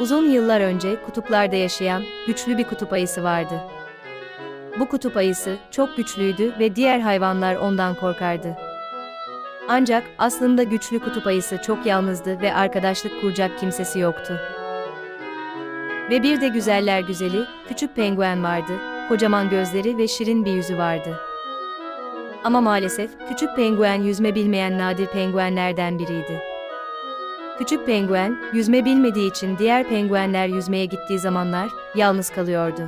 Uzun yıllar önce kutuplarda yaşayan güçlü bir kutup ayısı vardı. Bu kutup ayısı çok güçlüydü ve diğer hayvanlar ondan korkardı. Ancak aslında güçlü kutup ayısı çok yalnızdı ve arkadaşlık kuracak kimsesi yoktu. Ve bir de güzeller güzeli, küçük penguen vardı, kocaman gözleri ve şirin bir yüzü vardı. Ama maalesef küçük penguen yüzme bilmeyen nadir penguenlerden biriydi. Küçük penguen, yüzme bilmediği için diğer penguenler yüzmeye gittiği zamanlar yalnız kalıyordu.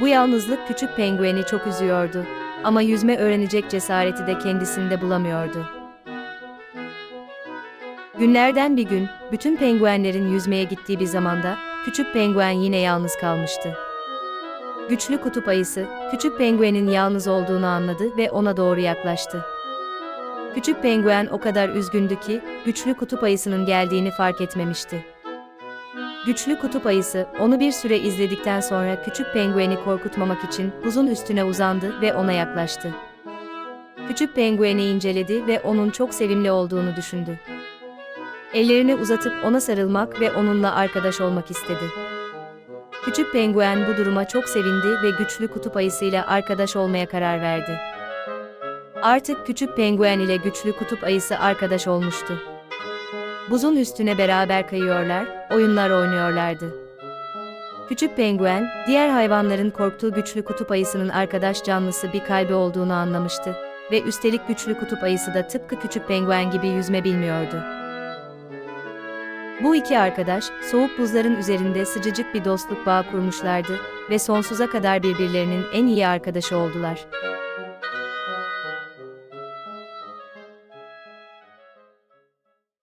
Bu yalnızlık küçük pengueni çok üzüyordu ama yüzme öğrenecek cesareti de kendisinde bulamıyordu. Günlerden bir gün, bütün penguenlerin yüzmeye gittiği bir zamanda, küçük penguen yine yalnız kalmıştı. Güçlü kutup ayısı, küçük penguenin yalnız olduğunu anladı ve ona doğru yaklaştı. Küçük penguen o kadar üzgündü ki, güçlü kutup ayısının geldiğini fark etmemişti. Güçlü kutup ayısı, onu bir süre izledikten sonra küçük pengueni korkutmamak için buzun üstüne uzandı ve ona yaklaştı. Küçük pengueni inceledi ve onun çok sevimli olduğunu düşündü. Ellerini uzatıp ona sarılmak ve onunla arkadaş olmak istedi. Küçük penguen bu duruma çok sevindi ve güçlü kutup ayısıyla arkadaş olmaya karar verdi. Artık küçük penguen ile güçlü kutup ayısı arkadaş olmuştu. Buzun üstüne beraber kayıyorlar, oyunlar oynuyorlardı. Küçük penguen, diğer hayvanların korktuğu güçlü kutup ayısının arkadaş canlısı bir kalbi olduğunu anlamıştı ve üstelik güçlü kutup ayısı da tıpkı küçük penguen gibi yüzme bilmiyordu. Bu iki arkadaş, soğuk buzların üzerinde sıcacık bir dostluk bağı kurmuşlardı ve sonsuza kadar birbirlerinin en iyi arkadaşı oldular.